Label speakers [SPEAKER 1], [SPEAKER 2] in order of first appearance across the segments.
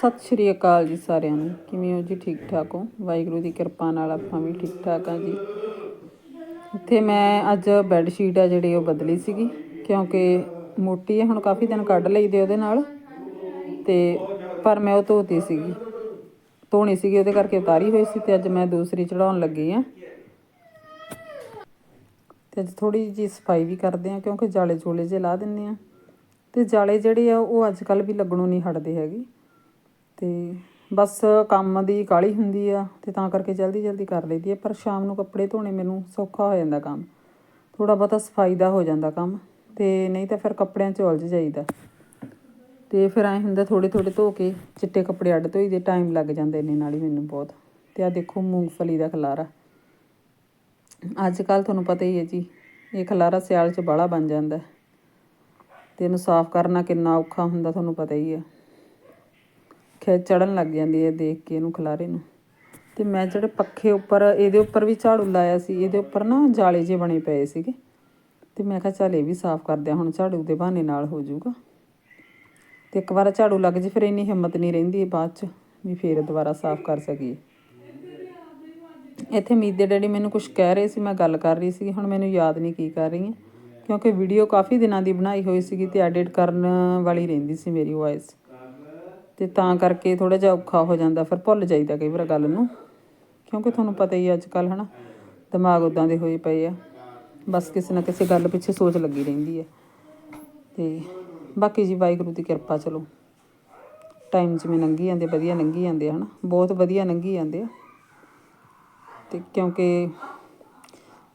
[SPEAKER 1] ਸਤਿ ਸ਼੍ਰੀ ਅਕਾਲ ਜੀ ਸਾਰਿਆਂ ਨੂੰ। ਕਿਵੇਂ ਹੋ ਜੀ? ਠੀਕ ਠਾਕ ਹੋ? ਵਾਹਿਗੁਰੂ ਦੀ ਕਿਰਪਾ ਨਾਲ ਆਪਾਂ ਵੀ ਠੀਕ ਠਾਕ ਆ ਜੀ। ਇੱਥੇ ਮੈਂ ਅੱਜ ਬੈੱਡ ਸ਼ੀਟ ਆ ਜਿਹੜੀ ਉਹ ਬਦਲੀ ਸੀਗੀ, ਕਿਉਂਕਿ ਮੋਟੀ ਹੈ ਹੁਣ ਕਾਫੀ ਦਿਨ ਕੱਢ ਲਈ ਦੇ ਉਹਦੇ ਨਾਲ। ਤੇ ਪਰ ਮੈਂ ਉਹ ਧੋਤੀ ਸੀਗੀ। ਧੋਣੀ ਸੀਗੀ, ਉਹਦੇ ਕਰਕੇ ਉਤਾਰੀ ਹੋਈ ਸੀ ਤੇ ਅੱਜ ਮੈਂ ਦੂਸਰੀ ਚੜਾਉਣ ਲੱਗੀ ਆ। ਤੇ ਅੱਜ ਥੋੜੀ ਜਿਹੀ ਸਫ਼ਾਈ ਵੀ ਕਰਦੇ ਆ, ਕਿਉਂਕਿ ਜਾਲੇ ਜੋਲੇ ਜੇ ਲਾ ਦਿੰਨੇ ਆ। ਤੇ ਜਾਲੇ ਜਿਹੜੇ ਆ, ਉਹ ਅੱਜ ਕੱਲ ਵੀ ਲੱਗਣੋਂ ਨਹੀਂ ਹਟਦੇ ਹੈਗੇ। ਤੇ ਬਸ ਕੰਮ ਦੀ ਕਾਹਲੀ ਹੁੰਦੀ ਆ ਅਤੇ ਤਾਂ ਕਰਕੇ ਜਲਦੀ ਜਲਦੀ ਕਰ ਲਈਦੀ ਆ, ਪਰ ਸ਼ਾਮ ਨੂੰ ਕੱਪੜੇ ਧੋਣੇ ਮੈਨੂੰ ਸੌਖਾ ਹੋ ਜਾਂਦਾ ਕੰਮ। ਥੋੜ੍ਹਾ ਬਹੁਤਾ ਸਫ਼ਾਈ ਦਾ ਹੋ ਜਾਂਦਾ ਕੰਮ ਅਤੇ ਨਹੀਂ ਤਾਂ ਫਿਰ ਕੱਪੜਿਆਂ 'ਚ ਉਲਝ ਜਾਈਦਾ। ਅਤੇ ਫਿਰ ਐਂ ਹੁੰਦਾ ਥੋੜ੍ਹੇ ਥੋੜ੍ਹੇ ਧੋ ਕੇ ਚਿੱਟੇ ਕੱਪੜੇ ਅੱਡ ਧੋਈਦੇ, ਟਾਈਮ ਲੱਗ ਜਾਂਦਾ ਇੰਨੇ ਨਾਲ ਹੀ ਮੈਨੂੰ ਬਹੁਤ। ਅਤੇ ਆਹ ਦੇਖੋ ਮੂੰਗਫਲੀ ਦਾ ਖਲਾਰਾ। ਅੱਜ ਕੱਲ੍ਹ ਤੁਹਾਨੂੰ ਪਤਾ ਹੀ ਹੈ ਜੀ, ਇਹ ਖਲਾਰਾ ਸਿਆਲ 'ਚ ਬਾਹਲਾ ਬਣ ਜਾਂਦਾ। ਅਤੇ ਇਹਨੂੰ ਸਾਫ਼ ਕਰਨਾ ਕਿੰਨਾ ਔਖਾ ਹੁੰਦਾ, ਤੁਹਾਨੂੰ ਪਤਾ ਹੀ ਹੈ। ਖਿੱਚ ਚੜਨ ਲੱਗ ਜਾਂਦੀ ਹੈ ਦੇਖ ਕੇ ਇਹਨੂੰ ਖਲਾਰੇ ਨੂੰ। ਤੇ ਮੈਂ ਜਿਹੜੇ ਪੱਖੇ ਉੱਪਰ, ਇਹਦੇ ਉੱਪਰ ਵੀ ਝਾੜੂ ਲਾਇਆ ਸੀ, ਇਹਦੇ ਉੱਪਰ ਨਾ ਜਾਲੇ ਜੇ ਬਣੇ ਪਏ ਸੀਗੇ। ਤੇ ਮੈਂ ਕਿਹਾ ਚੱਲ ਇਹ ਵੀ ਸਾਫ਼ ਕਰਦੇ ਹਾਂ ਹੁਣ ਝਾੜੂ ਦੇ ਬਹਾਨੇ ਨਾਲ ਹੋ ਜਾਊਗਾ। ਤੇ ਇੱਕ ਵਾਰ ਝਾੜੂ ਲੱਗ ਜੇ, ਫਿਰ ਇੰਨੀ ਹਿੰਮਤ ਨਹੀਂ ਰਹਿੰਦੀ ਬਾਅਦ ਚ ਵੀ ਫੇਰ ਦੁਬਾਰਾ ਸਾਫ਼ ਕਰ ਸਕੀਏ। ਇੱਥੇ ਮੀਤ ਦੇ ਡੈਡੀ ਮੈਨੂੰ ਕੁਝ ਕਹਿ ਰਹੇ ਸੀ, ਮੈਂ ਗੱਲ ਕਰ ਰਹੀ ਸੀ ਹੁਣ ਮੈਨੂੰ ਯਾਦ ਨਹੀਂ ਕੀ ਕਰ ਰਹੀ ਹਾਂ ਕਿਉਂਕਿ ਵੀਡੀਓ ਕਾਫੀ ਦਿਨਾਂ ਦੀ ਬਣਾਈ ਹੋਈ ਸੀਗੀ ਤੇ ਐਡਿਟ ਕਰਨ ਵਾਲੀ ਰਹਿੰਦੀ ਸੀ ਮੇਰੀ ਵੌਇਸ। ਤੇ ਤਾਂ ਕਰਕੇ ਥੋੜਾ ਜਿਹਾ ਔਖਾ ਹੋ ਜਾਂਦਾ, ਫਿਰ ਭੁੱਲ ਜਾਈਦਾ ਕਈ ਵਾਰ ਗੱਲ ਨੂੰ। ਕਿਉਂਕਿ ਤੁਹਾਨੂੰ ਪਤਾ ਹੀ ਅੱਜ ਕੱਲ ਹਨਾ, ਦਿਮਾਗ ਉਦਾਂ ਦੇ ਹੋਏ ਪਏ ਆ। ਬਸ ਕਿਸੇ ਨਾ ਕਿਸੇ ਗੱਲ ਪਿੱਛੇ ਸੋਚ ਲੱਗੀ ਰਹਿੰਦੀ ਹੈ ਤੇ ਬਾਕੀ ਜੀ ਵਾਹਿਗੁਰੂ ਦੀ ਕਿਰਪਾ, ਚਲੋ। ਟਾਈਮ ਜਿਵੇਂ ਲੰਘੀ ਜਾਂਦੇ, ਵਧੀਆ ਲੰਘੀ ਜਾਂਦੇ ਆ, ਹਨਾ। ਬਹੁਤ ਵਧੀਆ ਲੰਘੀ ਜਾਂਦੇ ਆ। ਤੇ ਕਿਉਂਕਿ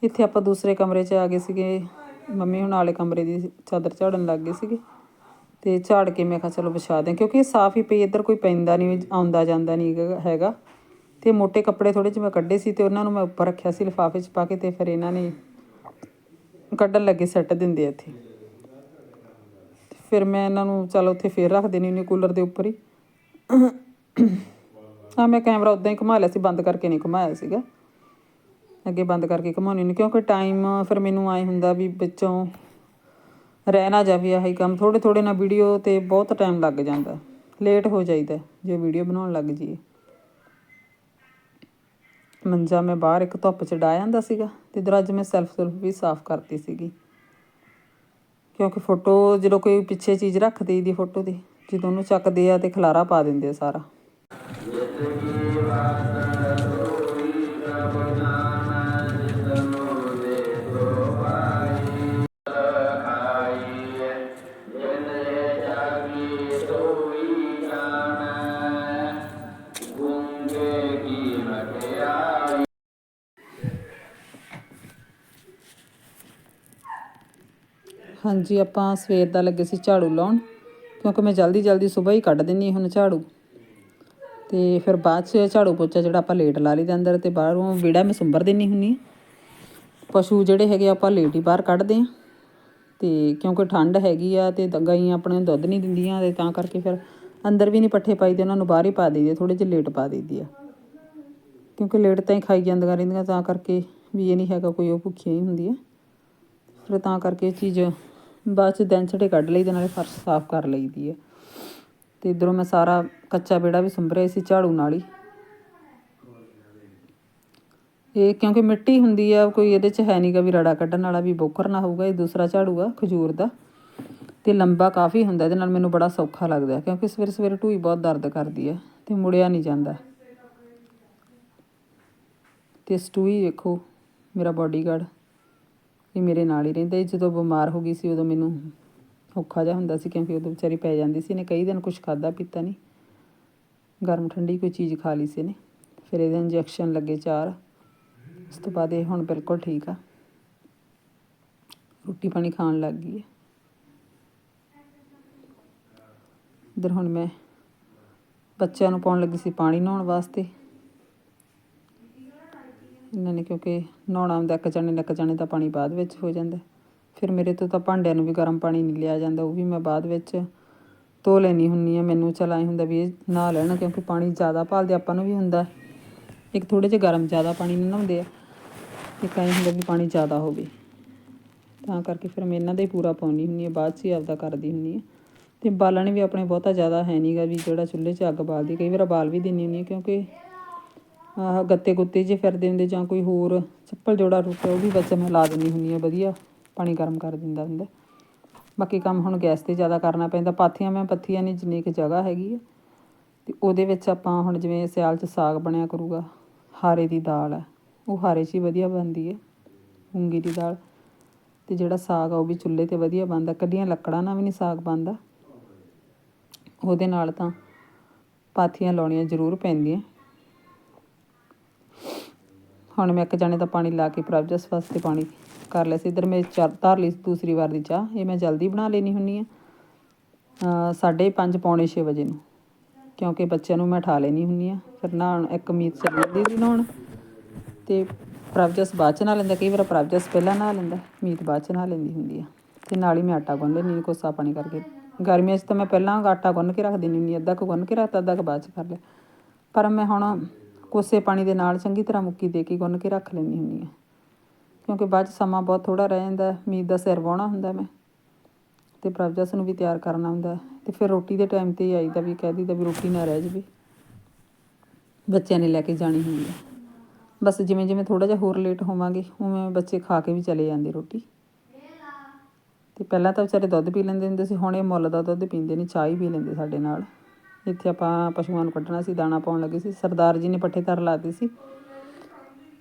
[SPEAKER 1] ਇੱਥੇ ਆਪਾਂ ਦੂਸਰੇ ਕਮਰੇ 'ਚ ਆ ਗਏ ਸੀਗੇ। ਮੰਮੀ ਹੁਣ ਵਾਲੇ ਕਮਰੇ ਦੀ ਚਾਦਰ ਝਾੜਨ ਲੱਗ ਗਏ ਸੀਗੇ। ਤੇ ਝਾੜ ਕੇ ਮੈਂ ਕਿਹਾ ਚਲੋ ਵਿਛਾ ਦਿਆਂ, ਕਿਉਂਕਿ ਇਹ ਸਾਫ਼ ਹੀ ਪਈ, ਇੱਧਰ ਕੋਈ ਪੈਂਦਾ ਨਹੀਂ ਆਉਂਦਾ ਜਾਂਦਾ ਨਹੀਂ ਹੈਗਾ- ਹੈਗਾ। ਤੇ ਮੋٹے ਕੱਪੜੇ ਥੋੜੇ ਜਿਹੇ ਮੈਂ ਕੱਢੇ ਸੀ ਤੇ ਉਹਨਾਂ ਨੂੰ ਮੈਂ ਉੱਪਰ ਰੱਖਿਆ ਸੀ, ਲਿਫਾਫੇ 'ਚ ਪਾ ਕੇ ਤੇ ਫਿਰ ਇਹਨਾਂ ਨੇ ਕੱਢਣ ਲੱਗੇ ਸੱਟ ਦਿੰਦੇ ਇੱਥੇ। ਫਿਰ ਮੈਂ ਇਹਨਾਂ ਨੂੰ ਚਲ ਉੱਥੇ ਫੇਰ ਰੱਖ ਦੇਣੀ ਉਹਨੇ ਕੂਲਰ ਦੇ ਉੱਪਰ ਹੀ। ਆ ਮੈਂ ਕੈਮਰਾ ਉਦਾਂ ਹੀ ਘੁਮਾ ਲਿਆ ਸੀ, ਬੰਦ ਕਰਕੇ ਨਹੀਂ ਘੁਮਾਇਆ ਸੀਗਾ। ਅੱਗੇ ਬੰਦ ਕਰਕੇ ਘੁਮਾਉਣੀ ਨਹੀਂ ਕਿਉਂਕਿ ਟਾਈਮ ਫਿਰ ਮੈਨੂੰ ਆਏ ਹੁੰਦਾ ਵੀ ਵਿੱਚੋਂ ਰਹਿ ਨਾ ਜਾਵੇ ਆਹੀ ਕੰਮ, ਥੋੜ੍ਹੇ ਥੋੜ੍ਹੇ ਨਾਲ ਵੀਡੀਓ ਤੇ ਬਹੁਤ ਟਾਈਮ ਲੱਗ ਜਾਂਦਾ। ਲੇਟ ਹੋ ਜਾਈਦਾ, ਜੇ ਵੀਡੀਓ ਬਣਾਉਣ ਲੱਗ ਜਾਈਏ। ਮੰਜਾ ਮੈਂ ਬਾਹਰ ਇੱਕ ਧੁੱਪ ਚ ਡਾ ਜਾਂਦਾ ਸੀਗਾ ਤੇ ਇਧਰ ਅੱਜ ਮੈਂ ਸੈਲਫ ਸੁਲਫ ਵੀ ਸਾਫ਼ ਕਰਤੀ ਸੀਗੀ। ਕਿਉਂਕਿ ਫੋਟੋ ਜਦੋਂ ਕੋਈ ਪਿੱਛੇ ਚੀਜ਼ ਰੱਖ ਦੇਈਦੀ ਫੋਟੋ ਦੀ ਜਦੋਂ ਉਹਨੂੰ ਚੱਕਦੇ ਆ ਤੇ ਖਲਾਰਾ ਪਾ ਦਿੰਦੇ ਆ ਸਾਰਾ। ਹਾਂਜੀ, ਆਪਾਂ ਸਵੇਰ ਦਾ ਲੱਗੇ ਸੀ ਝਾੜੂ ਲਾਉਣ, ਕਿਉਂਕਿ ਮੈਂ ਜਲਦੀ ਜਲਦੀ ਸਵੇਰ ਹੀ ਕੱਢ ਦਿੰਨੀ ਹੁਣ ਝਾੜੂ। ਤੇ ਫਿਰ ਬਾਅਦ 'ਚ ਝਾੜੂ ਪੋਚਾ ਜਿਹੜਾ ਆਪਾਂ ਲੇਟ ਲਾ ਲਈਦਾ ਅੰਦਰ ਤੇ ਬਾਹਰੋਂ ਵਿਹੜਾ ਮੈਂ ਸੁੰਬਰ ਦਿੰਨੀ ਹੁੰਨੀ ਆ ਪਸ਼ੂ ਜਿਹੜੇ ਹੈਗੇ ਆਪਾਂ ਲੇਟ ਹੀ ਬਾਹਰ ਕੱਢਦੇ ਆ ਤੇ ਕਿਉਂਕਿ ਠੰਡ ਹੈਗੀ ਆ ਤੇ ਗਾਈਆਂ ਆਪਣੇ ਦੁੱਧ ਨਹੀਂ ਦਿੰਦੀਆਂ ਤੇ ਤਾਂ ਕਰਕੇ ਫਿਰ ਅੰਦਰ ਵੀ ਨਹੀਂ ਪੱਠੇ ਪਾਈਦੇ ਉਹਨਾਂ ਨੂੰ ਬਾਹਰ ਹੀ ਪਾ ਦਈਦੇ ਥੋੜੇ ਜਿਹੇ ਲੇਟ ਪਾ ਦਈਦੀ ਆ। ਕਿਉਂਕਿ ਲੇਟ ਤਾਂ ਹੀ ਖਾਈ ਜਾਂਦੀਆਂ ਰਹਿੰਦੀਆਂ, ਤਾਂ ਕਰਕੇ ਵੀ ਇਹ ਨਹੀਂ ਹੈਗਾ ਕੋਈ ਉਹ ਭੁੱਖੀਆਂ ਹੀ ਹੁੰਦੀਆਂ। ਫਿਰ ਤਾਂ ਕਰਕੇ ਇਹ ਚੀਜ਼ ਬਾਅਦ ਚ ਦਿਨ ਛੜੇ ਕੱਢ ਲਈਦੇ, ਨਾਲੇ ਫਰਸ਼ ਸਾਫ਼ ਕਰ ਲਈਦੀ ਹੈ ਤੇ ਇਧਰੋਂ ਮੈਂ ਸਾਰਾ ਕੱਚਾ ਵਿਹੜਾ ਵੀ ਸੰਭਰਿਆ ਸੀ ਝਾੜੂ ਨਾਲ ਹੀ। ਇਹ ਕਿਉਂਕਿ ਮਿੱਟੀ ਹੁੰਦੀ ਆ, ਕੋਈ ਇਹਦੇ ਚ ਹੈ ਨਹੀਂਗਾ ਵੀ ਰੜਾ ਕੱਢਣ ਵਾਲਾ ਵੀ ਬੋਕਰ ਨਾ ਹੋਊਗਾ, ਇਹ ਦੂਸਰਾ ਝਾੜੂ ਆ ਖਜੂਰ ਦਾ। ਤੇ ਲੰਬਾ ਕਾਫੀ ਹੁੰਦਾ, ਇਹਦੇ ਨਾਲ ਮੈਨੂੰ ਬੜਾ ਸੌਖਾ ਲੱਗਦਾ, ਕਿਉਂਕਿ ਸਵੇਰੇ ਸਵੇਰੇ ਢੂਈ ਬਹੁਤ ਦਰਦ ਕਰਦੀ ਹੈ ਤੇ ਮੁੜਿਆ ਨਹੀਂ ਜਾਂਦਾ। ਤੇ ਸਟੂਈ ਵੇਖੋ, ਮੇਰਾ ਬਾਡੀਗਾਰਡ ਇਹ ਮੇਰੇ ਨਾਲ ਹੀ ਰਹਿੰਦਾ। ਸੀ ਜਦੋਂ ਬਿਮਾਰ ਹੋ ਗਈ ਸੀ, ਉਦੋਂ ਮੈਨੂੰ ਔਖਾ ਜਿਹਾ ਹੁੰਦਾ ਸੀ ਕਿਉਂਕਿ ਉਦੋਂ ਵਿਚਾਰੀ ਪੈ ਜਾਂਦੀ ਸੀ। ਨੇ ਕਈ ਦਿਨ ਕੁਝ ਖਾਦਾ ਪੀਤਾ ਨਹੀਂ ਗਰਮ ਠੰਡੀ ਕੋਈ ਚੀਜ਼ ਖਾ ਲਈ ਸੀ ਨੇ ਫਿਰ ਇਹਦੇ ਇੰਜੈਕਸ਼ਨ ਲੱਗੇ ਚਾਰ। ਉਸ ਤੋਂ ਬਾਅਦ ਇਹ ਹੁਣ ਬਿਲਕੁਲ ਠੀਕ ਆ। ਰੋਟੀ ਪਾਣੀ ਖਾਣ ਲੱਗ ਗਈ ਹੈ। ਇਧਰ ਹੁਣ ਮੈਂ ਬੱਚਿਆਂ ਨੂੰ ਪਾਉਣ ਲੱਗੀ ਸੀ ਪਾਣੀ ਨਹਾਉਣ ਵਾਸਤੇ। ਇਹਨਾਂ ਨੇ ਕਿਉਂਕਿ ਨਹਾਉਣਾ ਹੁੰਦਾ, ਇੱਕ ਜਣੇ ਨੇ ਇੱਕ ਜਣੇ ਦਾ ਪਾਣੀ ਬਾਅਦ ਵਿੱਚ ਹੋ ਜਾਂਦਾ। ਫਿਰ ਮੇਰੇ ਤੋਂ ਤਾਂ ਭਾਂਡਿਆਂ ਨੂੰ ਵੀ ਗਰਮ ਪਾਣੀ ਨਹੀਂ ਲਿਆ ਜਾਂਦਾ, ਉਹ ਵੀ ਮੈਂ ਬਾਅਦ ਵਿੱਚ ਧੋ ਲੈਣੀ ਹੁੰਨੀ ਆ ਮੈਨੂੰ ਚਲਾ ਐਂ ਹੁੰਦਾ ਵੀ ਇਹ ਨਹਾ ਲੈਣ ਕਿਉਂਕਿ ਪਾਣੀ ਜ਼ਿਆਦਾ ਭਾਲਦੇ ਆਪਾਂ ਨੂੰ ਵੀ ਹੁੰਦਾ। ਇੱਕ ਥੋੜੇ ਜਿਹਾ ਗਰਮ ਜ਼ਿਆਦਾ ਪਾਣੀ ਨਾਲ ਨਹਾਉਂਦੇ ਆ। ਇੱਕ ਐਂ ਹੁੰਦਾ ਵੀ ਪਾਣੀ ਜ਼ਿਆਦਾ ਹੋਵੇ। ਤਾਂ ਕਰਕੇ ਫਿਰ ਮੈਂ ਇਹਨਾਂ ਦਾ ਹੀ ਪੂਰਾ ਪਾਉਣੀ ਹੁੰਨੀ ਆ ਬਾਅਦ 'ਚ ਹੀ ਆਪਦਾ ਕਰਦੀ ਹੁੰਨੀ ਆ ਤੇ ਬਾਲਣ ਵੀ ਆਪਣੇ ਬਹੁਤਾ ਜ਼ਿਆਦਾ ਹੈ ਨਹੀਂਗਾ ਵੀ ਜਿਹੜਾ ਚੁੱਲ੍ਹੇ 'ਚ ਅੱਗ ਬਾਲਦੀ, ਕਈ ਵਾਰ ਬਾਲ ਵੀ ਦਿੰਦੀ ਹੁੰਦੀ ਹਾਂ ਕਿਉਂਕਿ ਗੱਤੇ ਗੁੱਤੇ ਜੇ ਫਿਰਦੇ ਹੁੰਦੇ ਜਾਂ ਕੋਈ ਹੋਰ ਚੱਪਲ ਜੋੜਾ ਟੁੱਟਿਆ ਉਹ ਵੀ ਵਿੱਚ ਮੈਂ ਲਾ ਦਿੰਦੀ ਹੁੰਦੀ ਹਾਂ, ਵਧੀਆ ਪਾਣੀ ਗਰਮ ਕਰ ਦਿੰਦਾ ਹੁੰਦਾ। ਬਾਕੀ ਕੰਮ ਹੁਣ ਗੈਸ ਤੇ ਜ਼ਿਆਦਾ ਕਰਨਾ ਪੈਂਦਾ, ਪਾਥੀਆਂ ਮੈਂ ਪੱਥੀਆਂ ਨਹੀਂ ਜਿੰਨੀ ਕੁ ਜਗ੍ਹਾ ਹੈਗੀ ਹੈ ਅਤੇ ਉਹਦੇ ਵਿੱਚ ਆਪਾਂ ਹੁਣ ਜਿਵੇਂ ਸਿਆਲ 'ਚ ਸਾਗ ਬਣਿਆ ਕਰੂਗਾ, ਹਾਰੇ ਦੀ ਦਾਲ ਹੈ ਉਹ ਹਾਰੇ 'ਚ ਹੀ ਵਧੀਆ ਬਣਦੀ ਹੈ ਮੂੰਗੀ ਦੀ ਦਾਲ। ਅਤੇ ਜਿਹੜਾ ਸਾਗ ਆ ਉਹ ਵੀ ਚੁੱਲ੍ਹੇ ਤੇ ਵਧੀਆ ਬਣਦਾ ਕੱਢੀਆਂ ਲੱਕੜਾਂ ਨਾਲ ਵੀ ਨਹੀਂ ਸਾਗ ਬਣਦਾ। ਉਹਦੇ ਨਾਲ ਤਾਂ ਪਾਥੀਆਂ ਲਾਉਣੀਆਂ ਜ਼ਰੂਰ ਪੈਂਦੀਆਂ। ਹੁਣ ਮੈਂ ਇੱਕ ਜਾਣੇ ਦਾ ਪਾਣੀ ਲਾ ਕੇ ਪ੍ਰਭਜਸ ਵਾਸਤੇ ਪਾਣੀ ਕਰ ਲਿਆ ਸੀ। ਇੱਧਰ ਮੈਂ ਚਾਰ ਧਾਰ ਲਈ ਦੂਸਰੀ ਵਾਰ ਦੀ ਚਾਹ। ਇਹ ਮੈਂ ਜਲਦੀ ਬਣਾ ਲੈਣੀ ਹੁੰਨੀ ਆ ਸਾਢੇ ਪੰਜ ਪੌਣੇ 6 ਵਜੇ ਨੂੰ। ਕਿਉਂਕਿ ਬੱਚਿਆਂ ਨੂੰ ਮੈਂ ਠਾ ਲੈਣੀ ਹੁੰਨੀ ਆ ਫਿਰ ਨਹਾਉਣ ਇੱਕ ਮੀਤ ਚੱਲ ਜਾਂਦੀ ਸੀ ਨਹਾਉਣ। ਤੇ ਪ੍ਰਭਜਸ ਬਾਅਦ ਚ ਨਹਾ ਲੈਂਦਾ। ਕਈ ਵਾਰ ਪ੍ਰਭਜਸ ਪਹਿਲਾਂ ਨਹਾ ਲੈਂਦਾ। ਮੀਤ ਬਾਅਦ ਚ ਨਹਾ ਲੈਂਦੀ ਹੁੰਦੀ ਆ ਤੇ ਨਾਲ ਹੀ ਮੈਂ ਆਟਾ ਗੁੰਨ ਲੈਂਦੀ ਹਾਂ ਕੋਸਾ ਪਾਣੀ ਕਰਕੇ। ਗਰਮੀਆਂ 'ਚ ਤਾਂ ਮੈਂ ਪਹਿਲਾਂ ਆਟਾ ਗੁੰਨ ਕੇ ਰੱਖ ਦਿੰਦੀ ਹੁੰਦੀ ਹਾਂ, ਅੱਧਾ ਕੁ ਗੁੰਨ ਕੇ ਰੱਖਤਾ ਅੱਧਾ ਕੁ ਬਾਅਦ ਚ ਕਰ ਲਿਆ। ਪਰ ਮੈਂ ਹੁਣ ਕੋਸੇ ਪਾਣੀ ਦੇ ਨਾਲ ਚੰਗੀ ਤਰ੍ਹਾਂ ਮੁੱਕੀ ਦੇ ਕੇ ਗੁੰਨ ਕੇ ਰੱਖ ਲੈਂਦੀ ਹੁੰਦੀ ਹਾਂ। ਕਿਉਂਕਿ ਬਾਅਦ 'ਚ ਸਮਾਂ ਬਹੁਤ ਥੋੜਾ ਰਹਿ ਜਾਂਦਾ ਮੀਤ ਦਾ ਸਿਰ ਵਾਹੁਣਾ ਹੁੰਦਾ ਮੈਂ। ਤੇ ਪ੍ਰਭਜਸ ਨੂੰ ਵੀ ਤਿਆਰ ਕਰਨਾ ਹੁੰਦਾ ਤੇ ਫਿਰ ਰੋਟੀ ਦੇ ਟਾਈਮ ਤੇ ਹੀ ਆਈਦਾ ਵੀ ਕਹਿ ਦਈਦਾ ਵੀ ਰੋਟੀ ਨਾ ਰਹਿ ਜਾਵੇ। ਬੱਚਿਆਂ ਨੇ ਲੈ ਕੇ ਜਾਣੀ ਹੁੰਦੀ ਹੈ। ਬਸ ਜਿਵੇਂ ਜਿਵੇਂ ਥੋੜਾ ਜਿਹਾ ਹੋਰ ਲੇਟ ਹੋਵਾਂਗੇ, ਉਵੇਂ ਬੱਚੇ ਖਾ ਕੇ ਵੀ ਚਲੇ ਜਾਂਦੇ ਰੋਟੀ। ਤੇ ਪਹਿਲਾਂ ਤਾਂ ਵਿਚਾਰੇ ਦੁੱਧ ਪੀ ਲੈਂਦੇ ਹੁੰਦੇ ਸੀ, ਹੁਣ ਇਹ ਮੁੱਲ ਦਾ ਦੁੱਧ ਪੀਂਦੇ ਨੇ ਚਾਹ ਹੀ ਪੀ ਲੈਂਦੇ ਸਾਡੇ ਨਾਲ। ਇੱਥੇ ਆਪਾਂ ਪਸ਼ੂਆਂ ਨੂੰ ਕੱਢਣਾ ਸੀ, ਦਾਣਾ ਪਾਉਣ ਲੱਗੇ ਸੀ, ਸਰਦਾਰ ਜੀ ਨੇ ਪੱਠੇ ਧਰ ਲਾਤੇ ਸੀ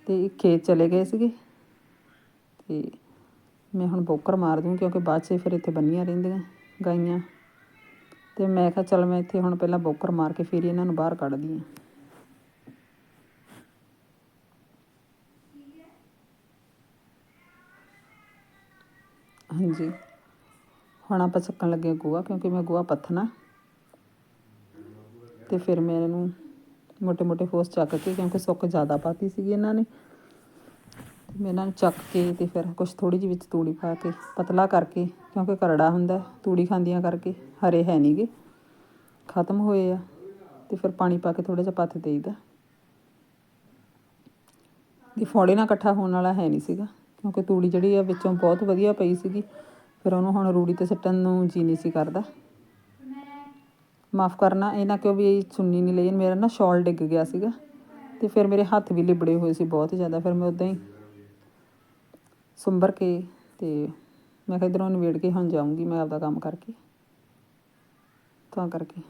[SPEAKER 1] ਤੇ ਖੇਤ ਚਲੇ ਗਏ ਸੀਗੇ ਤੇ ਮੈਂ ਹੁਣ ਬੋਕਰ ਮਾਰ ਦੂੰ ਕਿਉਂਕਿ ਬਾਅਦ 'ਚ ਫਿਰ ਇੱਥੇ ਬੰਨੀਆਂ ਰਹਿੰਦੀਆਂ ਗਾਈਆਂ ਤੇ ਮੈਂ ਕਿਹਾ ਚੱਲ ਮੈਂ ਇੱਥੇ ਹੁਣ ਪਹਿਲਾਂ ਬੋਕਰ ਮਾਰ ਕੇ ਫਿਰ ਇਹਨਾਂ ਨੂੰ ਬਾਹਰ ਕੱਢਦੀ ਹਾਂ। ਹਾਂਜੀ। ਹੁਣ ਆਪਾਂ ਚੱਕਣ ਲੱਗੇ ਗੋਹਾ ਕਿਉਂਕਿ ਮੈਂ ਗੋਹਾ ਪੱਥਣਾ। ਤੇ ਫਿਰ ਮੈਂ ਇਹਨਾਂ ਨੂੰ ਮੋٹے-ਮੋٹے ਫੋਸ ਚੱਕ ਕੇ, ਕਿਉਂਕਿ ਸੁੱਕ ਜ਼ਿਆਦਾ ਪਾਤੀ ਸੀਗੀ ਇਹਨਾਂ ਨੇ। ਤੇ ਮੈਂ ਇਹਨਾਂ ਨੂੰ ਚੱਕ ਕੇ ਤੇ ਫਿਰ ਕੁਝ ਥੋੜੀ ਜਿਹੀ ਵਿੱਚ ਤੂੜੀ ਪਾ ਕੇ, ਪਤਲਾ ਕਰਕੇ, ਕਿਉਂਕਿ ਕਰੜਾ ਹੁੰਦਾ, ਤੂੜੀ ਖਾਂਦੀਆਂ ਕਰਕੇ ਹਰੇ ਹੈ ਨਹੀਂਗੇ ਖਤਮ ਹੋਏ ਆ, ਤੇ ਫਿਰ ਪਾਣੀ ਪਾ ਕੇ ਥੋੜਾ ਜਿਹਾ ਪੱਤ ਦੇਈਦਾ। ਦੀ ਫੋੜੇ ਨਾਲ ਇਕੱਠਾ ਹੋਣ ਵਾਲਾ ਹੈ ਨਹੀਂ ਸੀਗਾ, ਕਿਉਂਕਿ ਤੂੜੀ ਜਿਹੜੀ ਆ ਵਿੱਚੋਂ ਬਹੁਤ ਵਧੀਆ ਪਈ ਸੀਗੀ, ਫਿਰ ਉਹਨੂੰ ਹੁਣ ਰੂੜੀ ਤੇ ਸਿੱਟਣ ਨੂੰ ਜੀ ਨਹੀਂ ਸੀ ਕਰਦਾ। ਮਾਫ ਕਰਨਾ, ਇਹ ਨਾ ਕਿਉਂ ਵੀ ਚੁੰਨੀ ਨਹੀਂ ਲਈ, ਮੇਰਾ ਨਾ ਸ਼ਾਲ ਡਿੱਗ ਗਿਆ ਸੀਗਾ ਤੇ ਫਿਰ ਮੇਰੇ ਹੱਥ ਵੀ ਲਿਬੜੇ ਹੋਏ ਸੀ ਬਹੁਤ ਜ਼ਿਆਦਾ, ਫਿਰ ਮੈਂ ਉਦਾਂ ਹੀ ਸੁੰਬਰ ਕੇ ਤੇ ਮੈਂ ਕਿਹਾ ਇੱਧਰੋਂ ਨਿਬੇੜ ਕੇ ਹੁਣ ਜਾਊਂਗੀ ਮੈਂ ਆਪਦਾ ਕੰਮ ਕਰਕੇ। ਤਾਂ ਕਰਕੇ।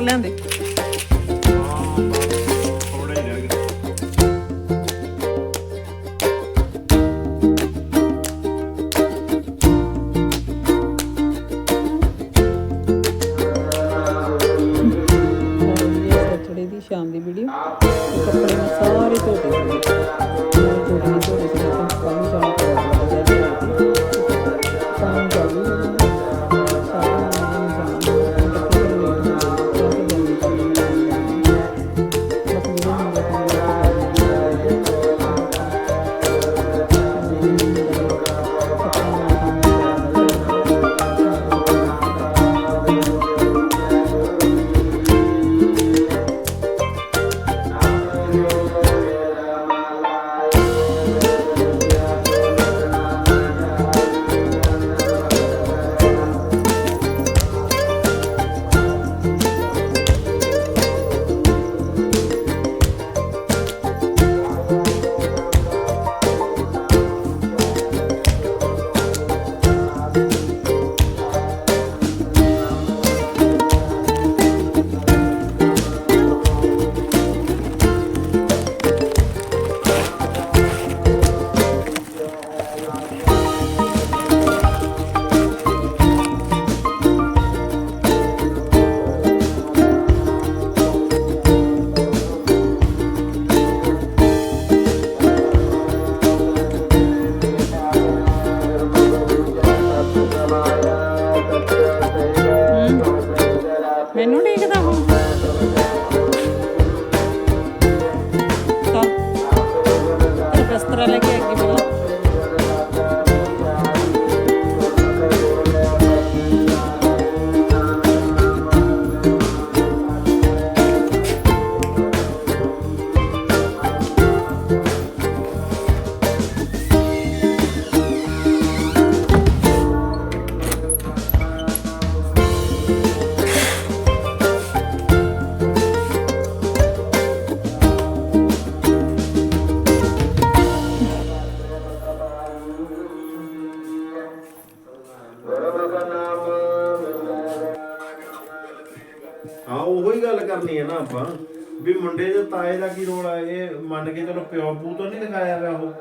[SPEAKER 1] Oakland, ਆਪਾਂ ਵੀ ਮੁੰਡੇ ਦੇ ਤਾਏ ਦਾ ਕੀ ਰੋਲ ਆ ਇਹ ਮੰਨ ਕੇ ਚਲੋ ਪਿਓ ਪੂ ਤੋਂ ਨਹੀਂ ਲਗਾਇਆ ਗਿਆ ਉਹ।